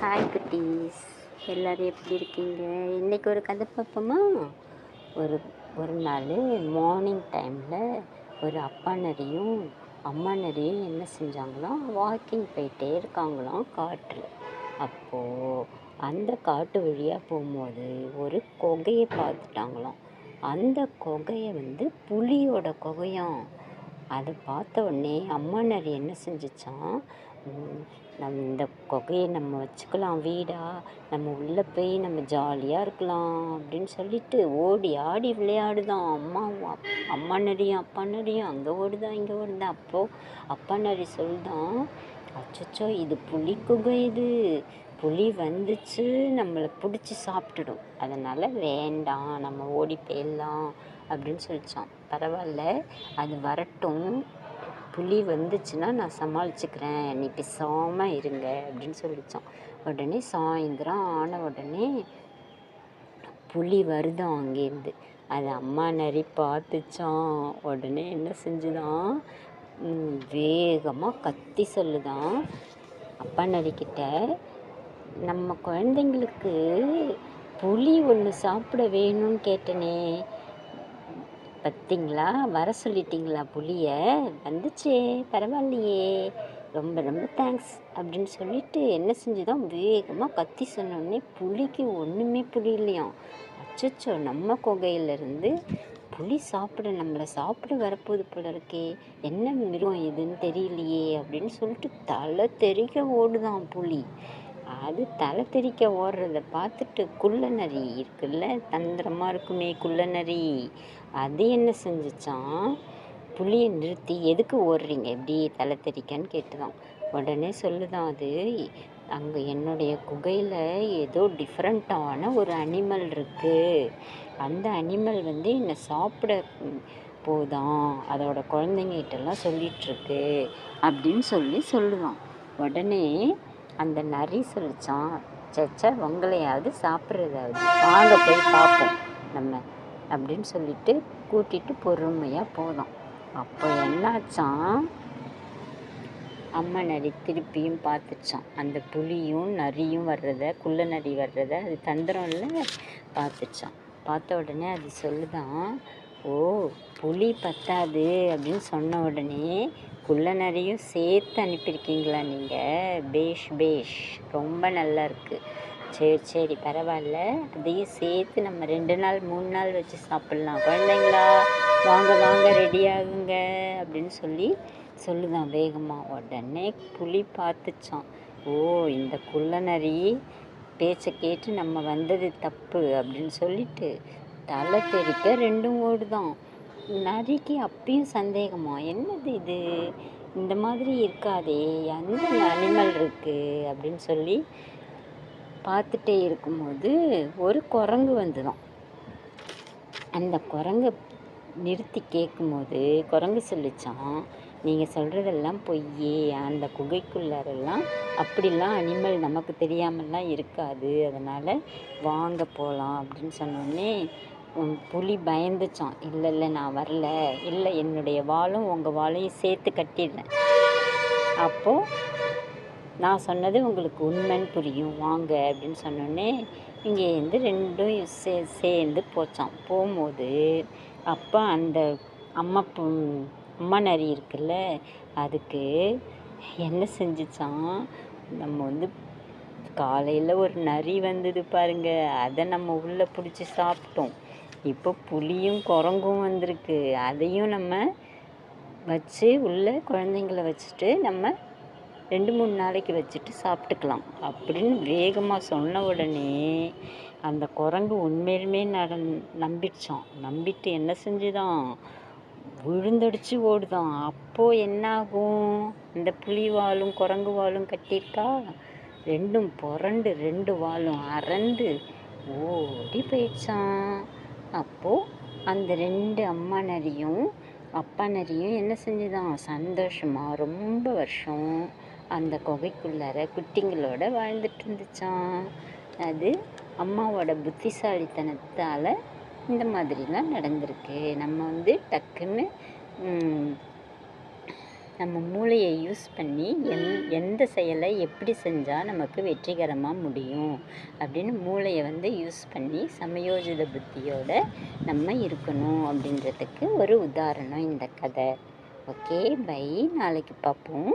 Hi குட்டீஸ். எல்லோரும் எப்படி இருக்கீங்க? இன்றைக்கி ஒரு கதை பார்ப்போமா? ஒரு ஒரு நாள் மார்னிங் டைமில் ஒரு அப்பா நரியும் அம்மா நரியும் என்ன செஞ்சாங்களாம் வாக்கிங் போயிட்டே இருக்காங்களாம் காட்டில். அப்போது அந்த காட்டு வழியாக போகும்போது ஒரு குகையை பார்த்துட்டாங்களாம். அந்த குகையை வந்து புலியோட குகையாம். அதை பார்த்த உடனே அம்மா நரி என்ன செஞ்சுச்சான் நம் நம்ம இந்த குகையை நம்ம வச்சுக்கலாம் வீடாக நம்ம உள்ளே போய் நம்ம ஜாலியாக இருக்கலாம் அப்படின்னு சொல்லிட்டு ஓடி ஆடி விளையாடுதான். அம்மாவும் அம்மா நரியும் அப்பா நரியும் அங்கே ஓடுதான் இங்கே ஓடுதான் அப்போது அப்பா நரி சொல்லுதான் அச்சச்சோ இது புலி குகை இது. புலி வந்துச்சு நம்மளை பிடிச்சி சாப்பிட்டுடும். அதனால் வேண்டாம் நம்ம ஓடி போயிடலாம் அப்படின்னு சொல்லிச்சான் பரவாயில்ல அது வரட்டும். புலி வந்துச்சுன்னா நான் சமாளிச்சுக்கிறேன். நீ பேசாமல் இருங்க அப்படின்னு சொல்லிச்சான். உடனே சாயந்தரம் ஆன உடனே புலி வருதான் அங்கேருந்து. அது அம்மா நரி பார்த்துச்சான் உடனே என்ன செஞ்சுதான்? வேகமாக கத்தி சொல்லுதான். அப்பா நரிக்கிட்ட நம்ம குழந்தைங்களுக்கு புளி ஒன்று சாப்பிட வேணும்னு கேட்டனே. பார்த்தீங்களா வர சொல்லிட்டீங்களா புளியை வந்துச்சே பரவாயில்லையே. ரொம்ப ரொம்ப தேங்க்ஸ் அப்படின்னு சொல்லிட்டு என்ன செஞ்சுதான் வேகமாக கத்தி சொன்னோடனே புளிக்கு ஒன்றுமே புரியலையாம். அச்சச்சோ நம்ம குகையிலேருந்து புளி சாப்பிட நம்மளை சாப்பிட வரப்போகுது போல இருக்கே. என்ன மிருகம் எதுன்னு தெரியலையே அப்படின்னு சொல்லிட்டு தலை தெறிக்க ஓடுதான் புளி அது தலை தெறிக்க ஓடுறத பார்த்துட்டு குள்ள நரி இருக்குல்ல? தந்திரமாக இருக்குமே குள்ள நரி. அது என்ன செஞ்சிச்சான் புளியை நிறுத்தி எதுக்கு ஓடுறீங்க? எப்படி தலை தெறிக்கன்னு கேட்டுதான். உடனே சொல்லுதான் அது. அங்கே என்னுடைய குகையில் ஏதோ டிஃப்ரெண்ட்டான ஒரு அனிமல் இருக்குது அந்த அனிமல் வந்து என்னை சாப்பிட போதான். அதோட குழந்தைங்கிட்டலாம் சொல்லிகிட்ருக்கு அப்படின்னு சொல்லி சொல்லுவான் உடனே அந்த நரி சொல்லிச்சான் சச்சா உங்களையாவது சாப்பிட்றதாவது. வாங்க போய் பார்ப்போம் நம்ம அப்படின்னு சொல்லிட்டு கூட்டிட்டு பொறுமையாக போதும் அப்போ என்னாச்சான் அம்மா நரி திருப்பியும் பார்த்துச்சான் அந்த புலியும் நரியும் வர்றத குள்ள நரி வர்றத அது தந்திரம் இல்லை பார்த்துச்சான் பார்த்த உடனே அது சொல்லுதான் ஓ புலி பத்தாது அப்படின்னு சொன்ன உடனே குள்ளநரையும் சேர்த்து அனுப்பியிருக்கீங்களா நீங்கள்? பேஷ் பேஷ். ரொம்ப நல்லா இருக்குது சரி சரி. பரவாயில்ல. அதையும் சேர்த்து நம்ம ரெண்டு நாள் மூணு நாள் வச்சு சாப்பிட்லாம். குழந்தைங்களா வாங்க வாங்க ரெடி ஆகுங்க அப்படின்னு சொல்லி சொல்லுதான் வேகமாக உடனே புலி பார்த்துச்சான் ஓ இந்த குள்ளநரி பேச்சை கேட்டு நம்ம வந்தது தப்பு அப்படின்னு சொல்லிட்டு தலை தெறிக்க ரெண்டும் ஓடுதான். நரிக்கு அப்பயும் சந்தேகமா? என்னது இது? இந்த மாதிரி இருக்காதே எந்த அனிமல் இருக்குது அப்படின்னு சொல்லி பார்த்துட்டே இருக்கும்போது ஒரு குரங்கு வந்துதான் அந்த குரங்கை நிறுத்தி கேட்கும்போது குரங்கு சொல்லிச்சான் நீங்கள் சொல்கிறதெல்லாம் பொய் அந்த குகைக்குள்ளாரெல்லாம் அப்படிலாம் அனிமல் நமக்கு தெரியாமலாம் இருக்காது அதனால் வாங்க போகலாம் அப்படின்னு சொன்னோடனே புலி பயந்துச்சான் இல்லை இல்லை நான் வரல. இல்லை என்னுடைய வாளும் உங்கள் வாளையும் சேர்த்து கட்டிடுறேன். அப்போது நான் சொன்னது உங்களுக்கு உண்மைன்னு புரியும். வாங்க அப்படின்னு சொன்னோடனே இங்கேருந்து ரெண்டும் சே சேர்ந்து போச்சான் போகும்போது அப்போ அந்த அம்மா அம்மா நரி இருக்குல்ல அதுக்கு என்ன செஞ்சுச்சான் நம்ம வந்து காலையில் ஒரு நரி வந்தது பாருங்க. அதை நம்ம உள்ளே பிடிச்சி சாப்பிட்டோம். இப்போ புலியும் குரங்கும் வந்திருக்கு. அதையும் நம்ம வச்சு உள்ளே குழந்தைங்கள வச்சுட்டு நம்ம ரெண்டு மூணு நாளைக்கு வச்சுட்டு சாப்பிட்டுக்கலாம். அப்படின்னு வேகமாக சொன்ன உடனே அந்த குரங்கு உண்மையிலுமே நட நம்பிடுச்சான் நம்பிட்டு என்ன செஞ்சுதான்? விழுந்தடிச்சு ஓடுதான். அப்போது என்ன ஆகும் இந்த புலி வாலும் குரங்கு வாலும் கட்டியிருக்கா? ரெண்டும் புரண்டு ரெண்டு வாலும் அறந்து ஓடி போயிடுச்சான் அப்போது அந்த ரெண்டு அம்மா நரியும் அப்பா நரியும் என்ன செஞ்சுதான்? சந்தோஷமாக ரொம்ப வருஷம் அந்த குகைக்குள்ளார குட்டிங்களோட வாழ்ந்துட்டு இருந்துச்சான் அது அம்மாவோட புத்திசாலித்தனத்தால் இந்த மாதிரிலாம் நடந்திருக்கு. நம்ம வந்து டக்குன்னு நம்ம மூளையை யூஸ் பண்ணி எந் எந்த செயலை எப்படி செஞ்சால் நமக்கு வெற்றிகரமாக முடியும் அப்படின்னு மூளையை வந்து யூஸ் பண்ணி சமயோஜித புத்தியோட நம்ம இருக்கணும் அப்படின்றதுக்கு ஒரு உதாரணம் இந்த கதை. ஓகே பை நாளைக்கு பார்ப்போம்.